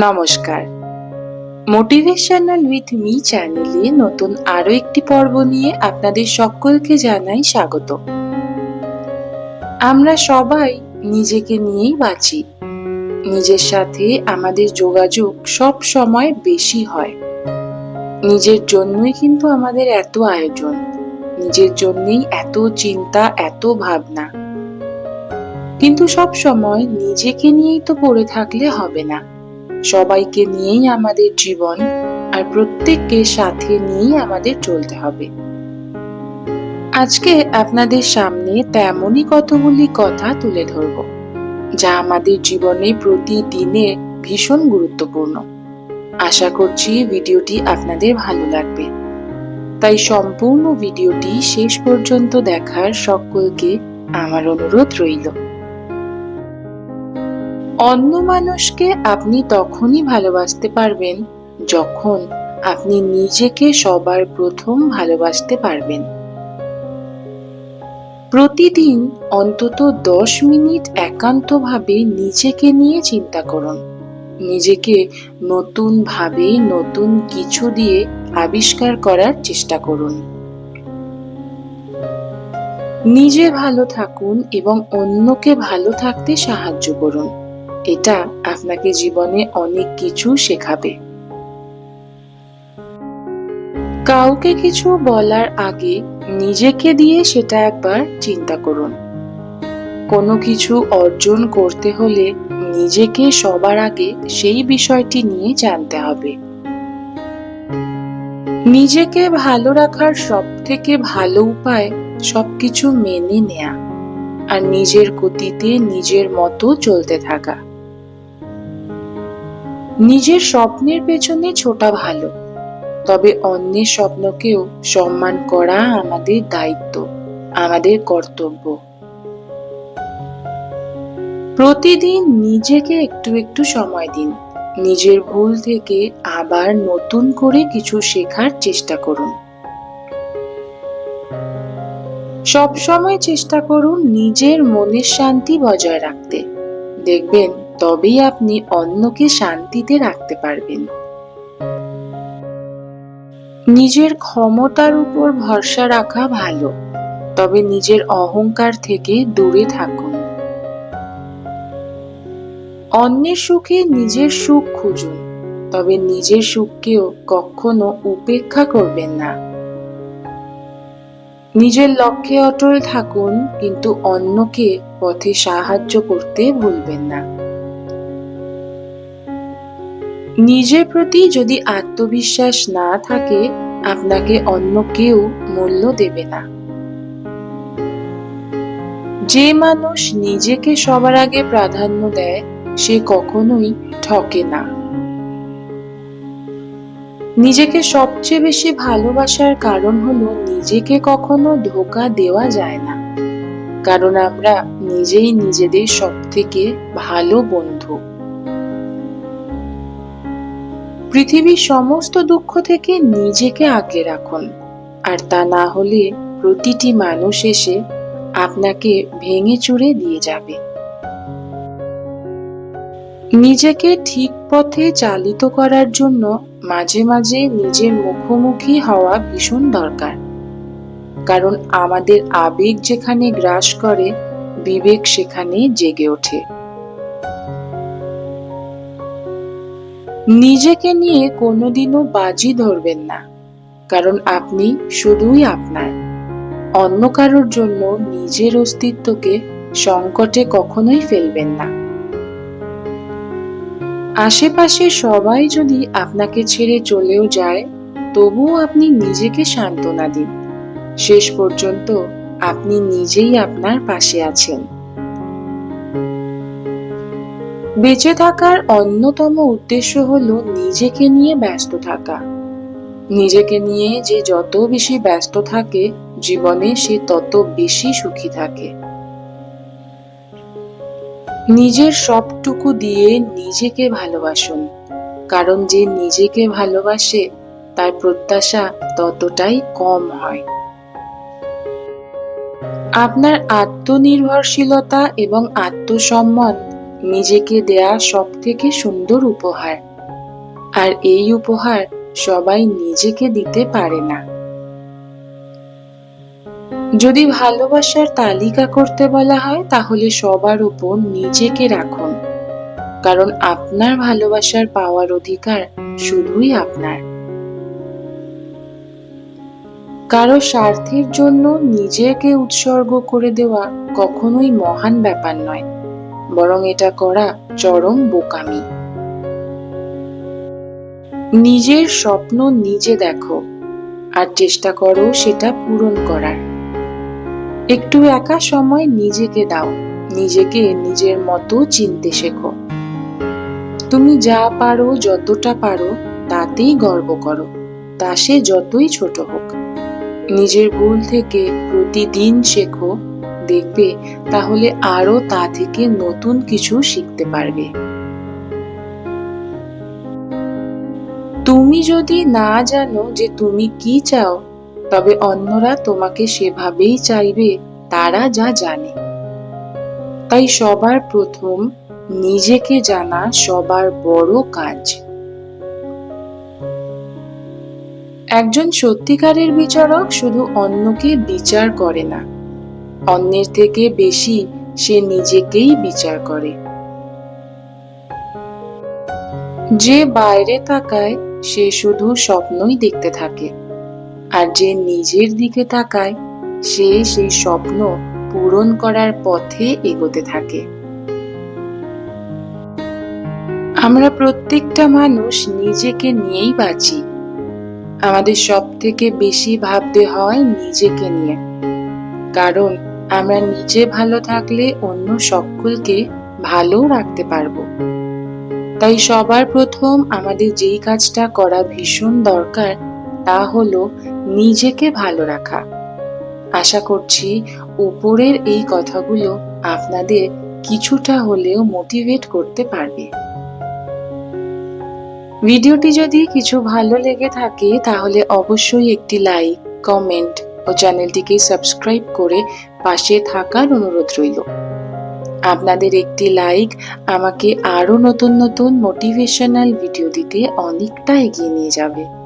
নমস্কার। Motivational with me চ্যানেলে নতুন আরও একটি পর্ব নিয়ে আপনাদের সকলকে জানাই স্বাগত। আমরা সবাই নিজেকে নিয়েই বাঁচি। নিজের সাথে আমাদের যোগাযোগ সব সময় বেশি হয়। নিজের জন্যই কিন্তু আমাদের এত আয়োজন। নিজের জন্যই এত চিন্তা, এত ভাবনা। কিন্তু সব সময় নিজেকে নিয়েই তো পড়ে থাকলে হবে না। সবাইকে নিয়েই আমাদের জীবন আর প্রত্যেককে সাথে নিয়েই আমাদের চলতে হবে। আজকে আপনাদের সামনে তেমনই কতগুলি কথা তুলে ধরব, যা আমাদের জীবনে প্রতিদিনের ভীষণ গুরুত্বপূর্ণ। আশা করছি ভিডিওটি আপনাদের ভালো লাগবে। তাই সম্পূর্ণ ভিডিওটি শেষ পর্যন্ত দেখার সকলকে আমার অনুরোধ রইল। অন্য মানুষকে আপনি তখনই ভালোবাসতে পারবেন যখন আপনি নিজেকে সবার প্রথম ভালোবাসতে পারবেন। প্রতিদিন অন্তত দশ মিনিট একান্তভাবে নিজেকে নিয়ে চিন্তা করুন। নিজেকে নতুন ভাবে নতুন কিছু দিয়ে আবিষ্কার করার চেষ্টা করুন। নিজে ভালো থাকুন এবং অন্যকে ভালো থাকতে সাহায্য করুন। এটা আপনাকে জীবনে অনেক কিছু শেখাবে। কাউকে কিছু বলার আগে নিজেকে দিয়ে সেটা একবার চিন্তা করুন। কোনো কিছু অর্জন করতে হলে নিজেকে সবার আগে সেই বিষয়টি নিয়ে জানতে হবে। নিজেকে ভালো রাখার সব থেকে ভালো উপায় সবকিছু মেনে নেয়া আর নিজের গতিতে নিজের মতো চলতে থাকা। নিজের স্বপ্নের পেছনে ছোটা ভালো। তবে অন্যের স্বপ্নকেও সম্মান করা আমাদের দায়িত্ব, আমাদের কর্তব্য। প্রতিদিন নিজেকে একটু একটু সময় দিন। নিজের ভুল থেকে আবার নতুন করে কিছু শেখার চেষ্টা করুন। সব সময় চেষ্টা করুন নিজের মনের শান্তি বজায় রাখতে। দেখবেন তবেই আপনি অন্যকে শান্তিতে রাখতে পারবেন। নিজের ক্ষমতার উপর ভরসা রাখা ভালো, তবে নিজের অহংকার থেকে দূরে থাকুন। অন্যের সুখে নিজের সুখ খুঁজুন, তবে নিজের সুখকেও কখনো উপেক্ষা করবেন না। নিজের লক্ষ্যে অটল থাকুন, কিন্তু অন্যকে পথে সাহায্য করতে ভুলবেন না। নিজের প্রতি যদি আত্মবিশ্বাস না থাকে, আপনাকে অন্য কেউ মূল্য দেবে না। যে মানুষ নিজেকে সবার আগে প্রাধান্য দেয়, সে কখনোই ঠকে না। নিজেকে সবচেয়ে বেশি ভালোবাসার কারণ হলো নিজেকে কখনো ধোকা দেওয়া যায় না। কারণ আমরা নিজেই নিজেদের সব থেকে ভালো বন্ধু। পৃথিবীর সমস্ত দুঃখ থেকে নিজেকে আগলে রাখুন। আর তা না হলে প্রতিটি মানুষ এসে আপনাকে ভেঙে চুরে দিয়ে যাবে। নিজেকে ঠিক পথে চালিত করার জন্য মাঝে মাঝে নিজের মুখোমুখি হওয়া ভীষণ দরকার। কারণ আমাদের আবেগ যেখানে গ্রাস করে, বিবেক সেখানে জেগে ওঠে। নিজেকে নিয়ে কোনোদিনও বাজি ধরবেন না, কারণ আপনি শুধুই আপনার। অন্য কারোর জন্য নিজের অস্তিত্বকে সংকটে কখনোই ফেলবেন না। আশেপাশে সবাই যদি আপনাকে ছেড়ে চলেও যায়, তবুও আপনি নিজেকে সান্ত্বনা দিন। শেষ পর্যন্ত আপনি নিজেই আপনার পাশে আছেন। বেঁচে থাকার অন্যতম উদ্দেশ্য হলো নিজেকে নিয়ে ব্যস্ত থাকা। নিজেকে নিয়ে যে যত বেশি ব্যস্ত থাকে, জীবনে সে তত বেশি সুখী থাকে। নিজের সবটুকু দিয়ে নিজেকে ভালোবাসুন, কারণ যে নিজেকে ভালোবাসে, তার প্রত্যাশা ততটাই কম হয়। আপনার আত্মনির্ভরশীলতা এবং আত্মসম্মান নিজেকে দেয়া সব থেকে সুন্দর উপহার। আর এই উপহার সবাই নিজেকে দিতে পারে না। যদি ভালোবাসার তালিকা করতে বলা হয়, তাহলে সবার উপর নিজেকে রাখুন। কারণ আপনার ভালোবাসার পাওয়ার অধিকার শুধুই আপনার। কারও স্বার্থের জন্য নিজেকে উৎসর্গ করে দেওয়া কখনোই মহান ব্যাপার নয়। বরং এটা করা চরম বোকামি। নিজের স্বপ্ন নিজে দেখো, আর চেষ্টা করো সেটা পূরণ করার। একটু একা সময় নিজেকে দাও, নিজেকে নিজের মতো চিনতে শেখো। তুমি যা পারো, যতটা পারো, তাতেই গর্ব করো, তা সে যতই ছোট হোক। নিজের ভুল থেকে প্রতিদিন শেখো দেখবে, তাহলে আরও তা থেকে নতুন কিছু শিখতে পারবে। তুমি যদি না জানো যে তুমি কি চাও, তবে অন্যরা তোমাকে সেভাবেই চাইবে, তারা যা জানে। তাই সবার প্রথম নিজেকে জানা সবার বড় কাজ। একজন সত্যিকারের বিচারক শুধু অন্যকে বিচার করে না অন্যের থেকে বেশি সে নিজেকেই বিচার করে। যে বাইরে তাকায়, সে শুধু স্বপ্নই দেখতে থাকে। আর যে নিজের দিকে তাকায়, সে সেই স্বপ্ন পূরণ করার পথে এগোতে থাকে। আমরা প্রত্যেকটা মানুষ নিজেকে নিয়েই বাঁচি। আমাদের সব থেকে বেশি ভাবতে হয় নিজেকে নিয়ে। কারণ আমরা নিজে ভালো থাকলে অন্য সকলকে ভালো রাখতে পারব। তাই সবার প্রথম আমাদের যেই কাজটা করা ভীষণ দরকার, তা হলো নিজেকে ভালো রাখা। আশা করছি উপরের এই কথাগুলো আপনাদের কিছুটা হলেও মোটিভেট করতে পারবে। ভিডিওটি যদি কিছু ভালো লেগে থাকে, তাহলে অবশ্যই একটি লাইক, কমেন্ট ও চ্যানেলটিকে সাবস্ক্রাইব করে পাশে থাকার অনুরোধ রইল। আপনাদের একটি লাইক আমাকে আরও নতুন নতুন মোটিভেশনাল ভিডিও দিতে অনেকটা এগিয়ে নিয়ে যাবে।